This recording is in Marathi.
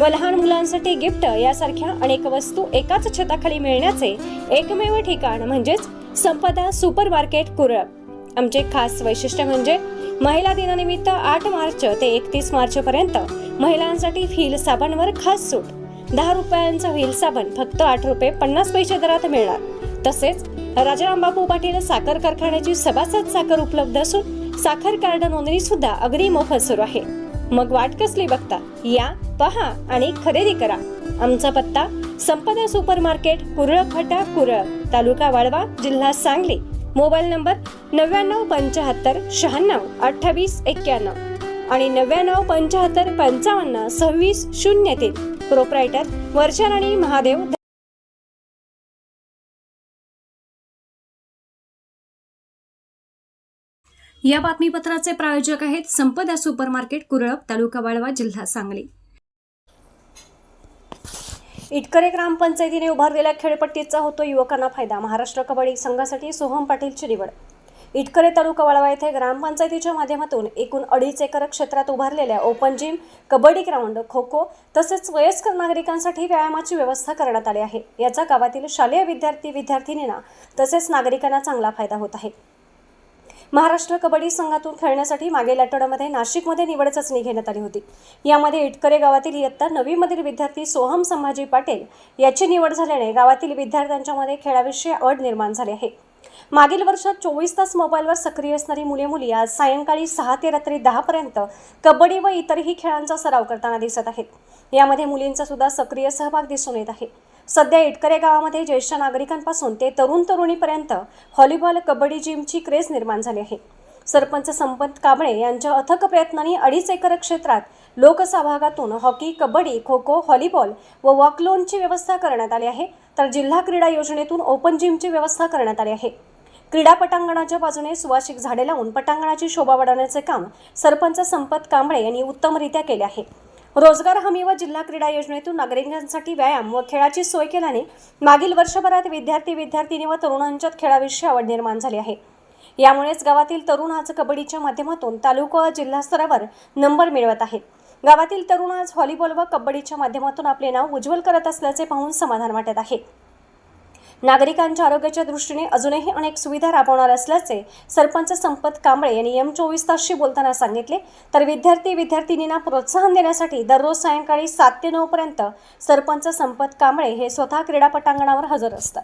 व लहान मुलांसाठी गिफ्ट यासारख्या अनेक वस्तू एकाच छताखाली मिळण्याचे एकमेव ठिकाण म्हणजेच संपदा सुपर मार्केट कुरळ. आमचे खास वैशिष्ट्य म्हणजे महिला दिनानिमित्त आठ मार्च ते एकतीस मार्च पर्यंत महिलांसाठी व्हील साबणवर खास सूट. दहा रुपयांचा व्हील साबण फक्त आठ रुपये पन्नास पैसे दरात मिळणार. तसेच राजारामबापू पाटील साखर कारखान्याची सभासद साखर उपलब्ध असून साखर कार्ड नोंदणी सुद्धा अगदी मोफत सुरू आहे. मग वाट कसली बघता? या पहा आणि खरेदी करा. आमचा पत्ता संपदा सुपर मार्केट कुरळ फटा कुरळ तालुका वाळवा जिल्हा सांगली. मोबाईल नंबर नव्याण्णव पंच्याहत्तर शहाण्णव अठ्ठावीस एक्क्याण्णव आणि नव्याण्णव पंच्याहत्तर पंचावन्न सव्वीस शून्य तीन. प्रोप्रायटर वर्षाराणी महादेव या बातमीपत्राचे प्रायोजक आहेत संपदा सुपर मार्केट कुरळप तालुका वाळवा जिल्हा सांगली. इटकरे ग्रामपंचायतीने उभारलेल्या खेळपट्टीचा होतो युवकांना फायदा. महाराष्ट्र कबड्डी संघासाठी सोहम पाटीलची निवड इटकरे तालुका वाळवा येथे ग्रामपंचायतीच्या माध्यमातून एकूण अडीच एकर क्षेत्रात उभारलेल्या open gym kabaddi ground kho kho तसेच वयस्कर नागरिकांसाठी व्यायामाची व्यवस्था करण्यात आली आहे. याचा गावातील शालेय विद्यार्थी विद्यार्थिनींना तसेच नागरिकांना चांगला फायदा होत आहे. महाराष्ट्र कबड्डी संघातून खेळण्यासाठी मागील आठवड्यामध्ये नाशिकमध्ये निवड चाचणी घेण्यात आली होती. यामध्ये इटकरे गावातील इयत्ता नवीमधील विद्यार्थी सोहम संभाजी पाटील याची निवड झाल्याने गावातील विद्यार्थ्यांच्यामध्ये खेळाविषयी आवड निर्माण झाली आहे. मागील वर्षात चोवीस तास मोबाईलवर सक्रिय असणारी मुले मुली आज सायंकाळी सहा ते रात्री दहापर्यंत कबड्डी व इतरही खेळांचा सराव करताना दिसत आहेत. यामध्ये मुलींचा सुद्धा सक्रिय सहभाग दिसून येत आहे. सध्या इटकरे गावामध्ये ज्येष्ठ नागरिकांपासून ते तरुण तरुणीपर्यंत व्हॉलीबॉल कबड्डी जिमची क्रेज निर्माण झाली आहे. सरपंच संपत कांबळे यांच्या अथक प्रयत्नांनी अडीच एकर क्षेत्रात लोकसहभागातून हॉकी कबड्डी खो खो व्हॉलीबॉल व वॉकलोनची व्यवस्था करण्यात आली आहे. तर जिल्हा क्रीडा योजनेतून ओपन जिमची व्यवस्था करण्यात आली आहे. क्रीडा पटांगणाच्या बाजूने सुवासिक झाडे लावून पटांगणाची शोभा वाढवण्याचे काम सरपंच संपत कांबळे यांनी उत्तमरित्या केले आहे. रोजगार हमी व जिल्हा क्रीडा योजनेतून नागरिकांसाठी व्यायाम व खेळाची सोय केल्याने मागील वर्षभरात विद्यार्थी विद्यार्थिनी व तरुणांच्यात खेळाविषयी आवड निर्माण झाली आहे. यामुळेच गावातील तरुण आज कबड्डीच्या माध्यमातून तालुका व जिल्हा स्तरावर नंबर मिळवत आहेत. गावातील तरुण आज व्हॉलीबॉल व कबड्डीच्या माध्यमातून आपले नाव उज्ज्वल करत असल्याचे पाहून समाधान वाटत आहे. नागरिकांच्या आरोग्याच्या दृष्टीने अजूनही अनेक सुविधा राबवणार असल्याचे सरपंच संपत कांबळे यांनी एम चोवीस तासशी बोलताना सांगितले. तर विद्यार्थी विद्यार्थिनींना प्रोत्साहन देण्यासाठी दररोज सायंकाळी सात ते नऊ पर्यंत सरपंच संपत कांबळे हे स्वतः क्रीडापटांगणावर हजर असतात.